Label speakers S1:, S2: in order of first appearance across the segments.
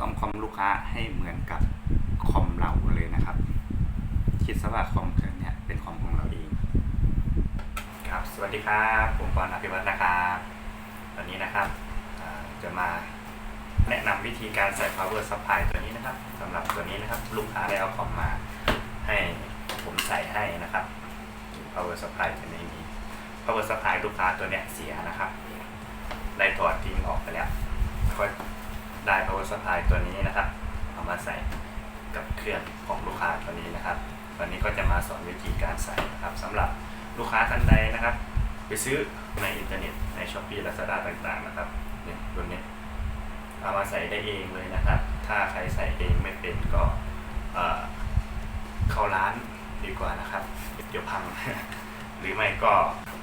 S1: ซ่อมคอมลูกค้าให้เหมือนกับคอมเราเลยนะครับ คิดซะว่าคอมเครื่องเนี้ยเป็นคอมของเราเองครับ สวัสดีครับ ผมปอนอภิวัฒน์นะครับวันนี้นะครับจะมาแนะนำวิธีการใส่ power supply ตัวนี้นะครับสำหรับตัวนี้นะครับ ลูกค้าได้เอาคอมมาให้ผมใส่ให้นะครับ power supply ตัวนี้มี power supply ลูกค้าตัวเนี้ยเสียนะครับได้ถอดทิ้งออกไปแล้วก็ ได้ power supply ตัวนี้นะครับ เอามาใส่กับเครื่องของลูกค้าตัวนี้นะครับ วันนี้ก็จะมาสอนวิธีการใส่นะครับสำหรับลูกค้าท่านใดนะครับ ไปซื้อในอินเทอร์เน็ตใน s h อ p e e Lazada ต่างๆนะครับเนี่ยตัวนี้เอามาใส่ได้เองเลยนะครับ ถ้าใครใส่เองไม่เป็นก็เอ่อเข้าร้านดีกว่านะครับ เดี๋ยวพัง หรือไม่ก็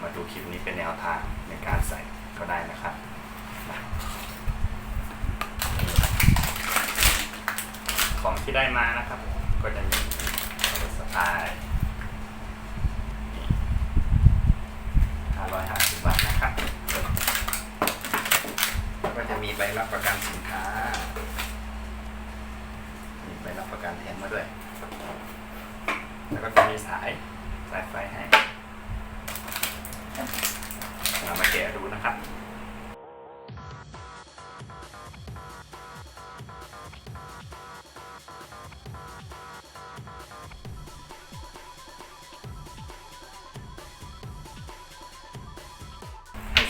S1: มาดูคลิปนี้เป็นแนวทางในการใส่ก็ได้นะครับนะนี่ ของที่ได้มานะครับ ก็จะมีสไตล์นี่550บาทนะครับแล้วก็จะมีใบรับประกันสินค้า มีใบรับประกันแถมมาด้วย แล้วก็จะมีสายสายไฟให้เรามาแกะดูนะครับ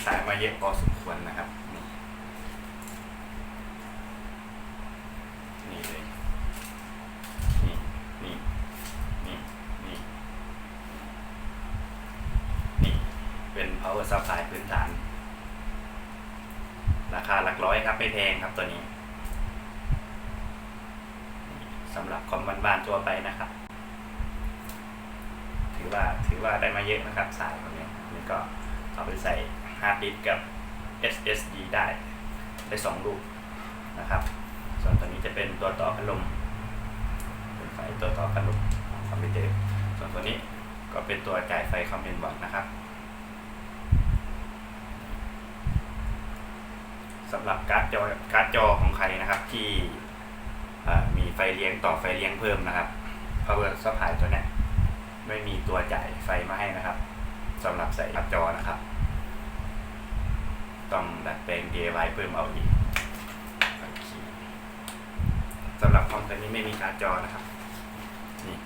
S1: สายมาเยอะพอสมควรนะครับ นี่นี่เลยนี่นี่นี่นี่นี่เป็น power supply พื้นฐาน ราคาหลักร้อยครับ ไม่แพงครับตัวนี้สำหรับคอมบ้านๆทั่วไปนะครับ ถือว่าถือว่าได้มาเยอะนะครับสายพวกนี้นี่ก็เอาไปใส่ ฮาร์ดดิสก์กับ SSD ได้ได้สองลูกนะครับ ส่วนตัวนี้จะเป็นตัวต่อพัดลมเป็นไฟตัวต่อพัดลมของคอมพิวเตอร์ ส่วนตัวนี้ก็เป็นตัวจ่ายไฟคอมเพนบอร์ดนะครับสำหรับการ์ดจอการ์ดจอของใครนะครับที่มีไฟเลี้ยงต่อไฟเลี้ยงเพิ่มนะครับ power supply ตัวนี้ไม่มีตัวจ่ายไฟมาให้นะครับสำหรับใส่การ์ดจอนะครับ ต้องดัดแปลง DIY เพิ่มเอาอีกสำหรับคอมตัวนี้ไม่มีการ์ดจอนะครับ นี่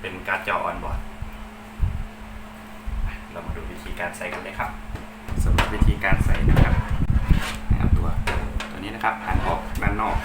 S1: เป็นการ์ดจอออนบอร์ด เรามาดูวิธีการใส่กันเลยครับสำหรับวิธีการใส่นะครับเอาตัวตัวนี้นะครับหันออกด้านนอก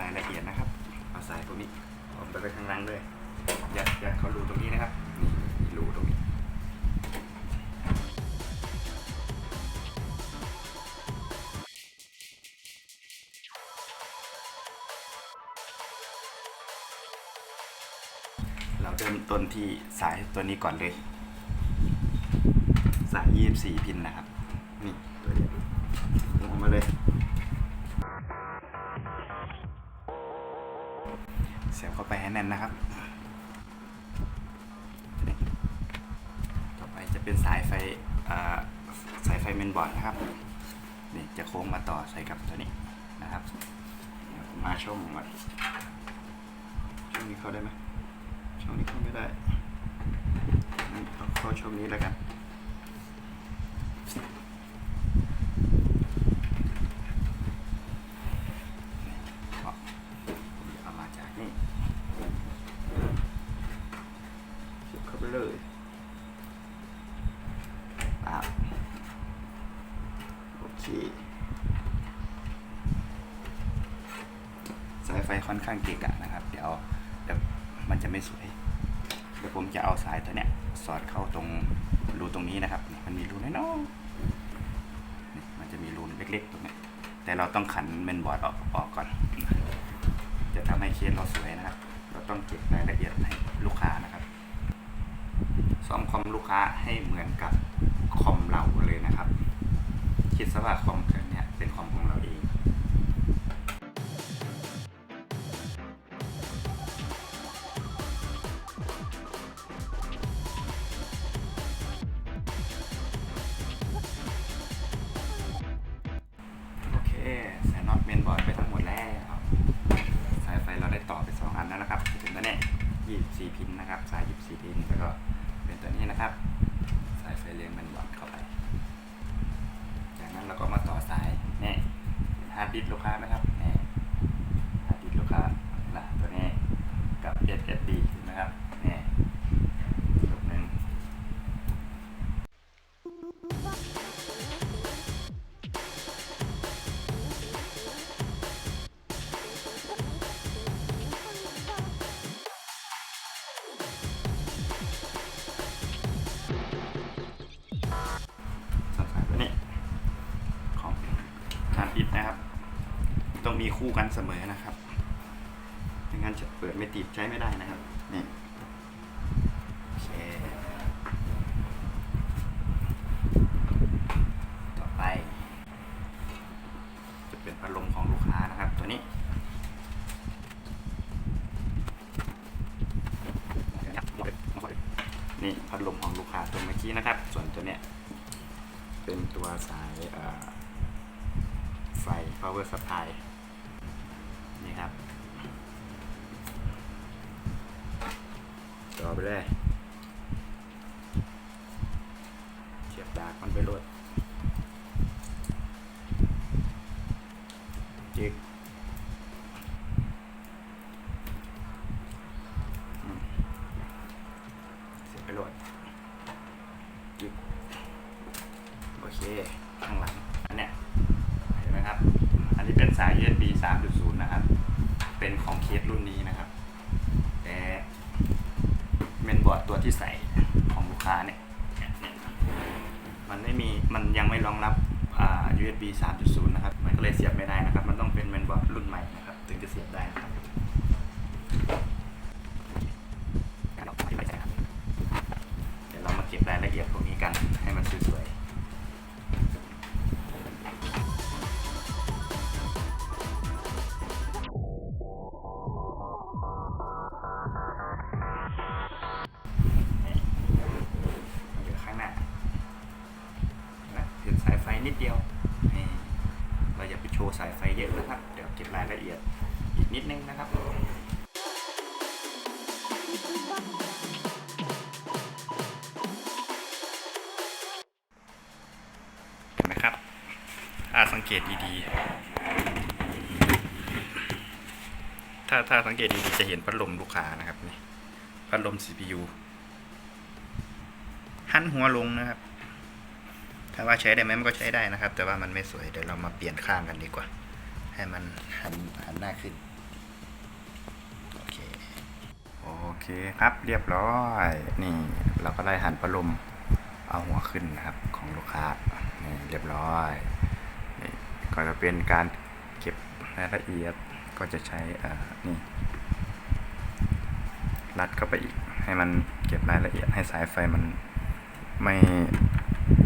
S1: รายละเอียดนะครับเอาสายพวนี้เอาไปไว้ข้างล่างด้วยยัดยัดเขารูตรงนี้นะครับนี่มีรูตรงนี้เราเริ่มต้นที่สายตัวนี้ก่อนเลย สาย 24 พินนะครับ นี่ตัวเดียวลงมาเลย สียบเข้าไปให้แน่นนะครับ ต่อไปจะเป็นสายไฟสายไฟเมนบอร์ดนะครับ นี่จะโค้งมาต่อใส่กับตัวนี้นะครับมาช่วงก่อนช่วงนี้เข้าได้ไหมช่วงนี้เข้าไม่ได้เอาเข้าช่วงนี้แล้วกัน ก็ผมจะ เข้าไปเลยปั๊บโอเค สายไฟค่อนข้างเกะกะนะครับ เดี๋ยวเดี๋ยวมันจะไม่สวย เดี๋ยวผมจะเอาสายตัวเนี้ย สอดเข้าตรงรูตรงนี้นะครับ มันมีรูน้อยๆนี่มันจะมีรูเล็กๆตรงนี้ แต่เราต้องขันเมนบอร์ดออกออกก่อน จะทำให้เคสเราสวยนะครับ เราต้องเก็บรายละเอียดให้ลูกค้านะครับ ซ่อมคอมลูกค้าให้เหมือนกับคอมเราเลยนะครับ คิดซะว่าคอมเครื่องเนี้ยเป็นคอมของเราเอง มีคู่กันเสมอนะครับไม่งั้นจะเปิดไม่ติดใช้ไม่ได้นะครับ นี่โอเคต่อไป จะเป็นพัดลมของลูกค้านะครับ ตัวนี้นี่พัดลมของลูกค้าตัวเมื่อกี้นะครับ ส่วนตัวเนี้ยเป็นตัวสายไฟ power supply นี่ครับ ต่อไปเลยเสียบดากมันไปโหลดจิกอืมเสียบไปโหลดจิก โอเค ข้างหลัง อันเนี้ย เห็นไหมครับ อันนี้เป็นสาย USB 3.0 นะครับ เป็นของเคสรุ่นนี้นะครับ แต่เมนบอร์ด ตัวที่ใส่ของลูกค้าเนี่ยมันไม่มีมันยังไม่รองรับอ่า USB 3.0 นะครับ มันก็เลยเสียบไม่ได้นะครับ มันต้องเป็นเมนบอร์ดรุ่นใหม่นะครับ ถึงจะเสียบได้นะครับ เกตดีๆ ถ้าถ้าสังเกตดีๆ จะเห็นพัดลมลูกค้านะครับนี่พัดลม CPU หันหัวลงนะครับ ถ้าว่าใช้ได้ไหมมันก็ใช้ได้นะครับ แต่ว่ามันไม่สวย เดี๋ยวเรามาเปลี่ยนข้างกันดีกว่า ให้มันหันหันหน้าขึ้น โอเค โอเคครับเรียบร้อย นี่เราก็ได้หันพัดลมเอาหัวขึ้นนะครับของลูกค้า นี่เรียบร้อย ก็จะเป็นการเก็บรายละเอียดก็จะใช้นี่รัดเข้าไปอีกให้มันเก็บรายละเอียดให้สายไฟมันไม่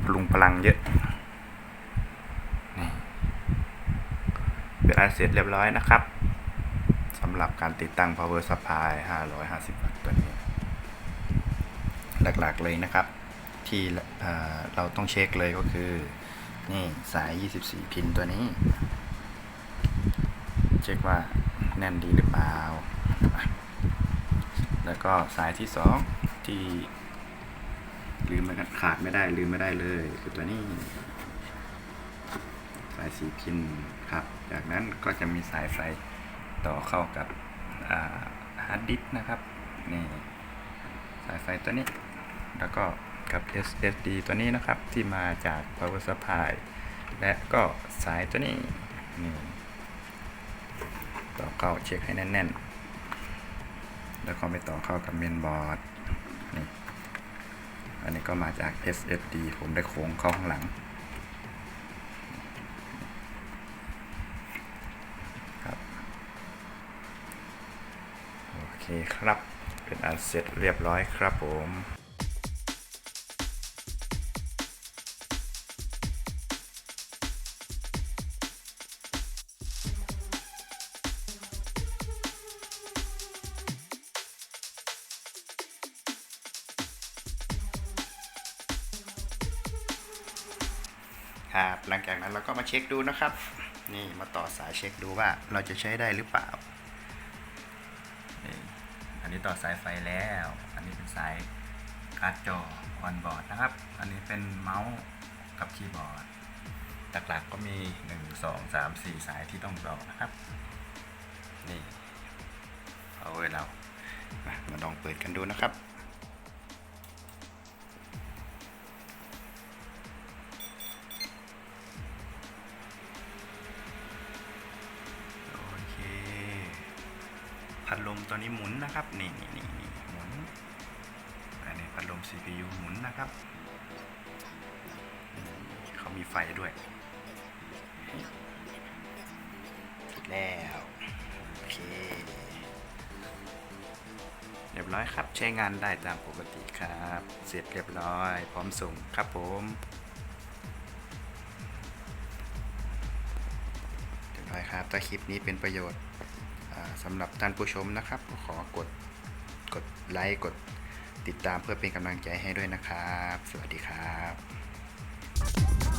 S1: พลุงพลังเยอะนี่เป็นอันเสร็จเรียบร้อยนะครับสำหรับการติดตั้ง power supply 550 วัตต์ตัวนี้ หลักๆเลยนะครับ ที่เราต้องเช็คเลยก็คือ นี่สาย 24 พินตัวนี้ เช็คว่าแน่นดีหรือเปล่า แล้วก็สายที่สองที่ลืมไม่ขาดไม่ได้ลืมไม่ได้เลยคือตัวนี้ สายสีพินครับ จากนั้นก็จะมีสายไฟต่อเข้ากับฮาร์ดดิสก์นะครับนี่สายไฟตัวนี้แล้วก็ กับ SSD ตัวนี้นะครับที่มาจาก power supply และก็สายตัวนี้นี่ต่อเข้าเช็คให้แน่นๆ แล้วก็ไปต่อเข้ากับเมนบอร์ดนี่อันนี้ก็มาจาก SSD ผมได้โค้งเข้าข้างหลังครับโอเคครับเป็นอันเสร็จเรียบร้อยครับผม ครับหลังจากนั้นเราก็มาเช็คดูนะครับ นี่มาต่อสายเช็คดูว่าเราจะใช้ได้หรือเปล่า อันนี้ต่อสายไฟแล้ว อันนี้เป็นสายการ์ดจอออนบอร์ดนะครับ อันนี้เป็นเมาส์กับคีย์บอร์ดหลักๆก็มี 1 2 3 4 สายที่ต้องต่อนะครับ นี่เอาไว้เรามาลองเปิดกันดูนะครับ ตัวนี้หมุนนะครับ นี่นี่นี่นี่หมุน อันนี้พัดลม CPU หมุนนะครับอืมเขามีไฟด้วยติดแล้ว โอเค เรียบร้อยครับ ใช้งานได้ตามปกติครับ เสร็จเรียบร้อย พร้อมส่งครับผมเรียบร้อยครับ ถ้าคลิปนี้เป็นประโยชน์อ่า สำหรับท่านผู้ชมนะครับ ขอกดกดไลค์กดติดตามเพื่อเป็นกำลังใจให้ด้วยนะครับ สวัสดีครับ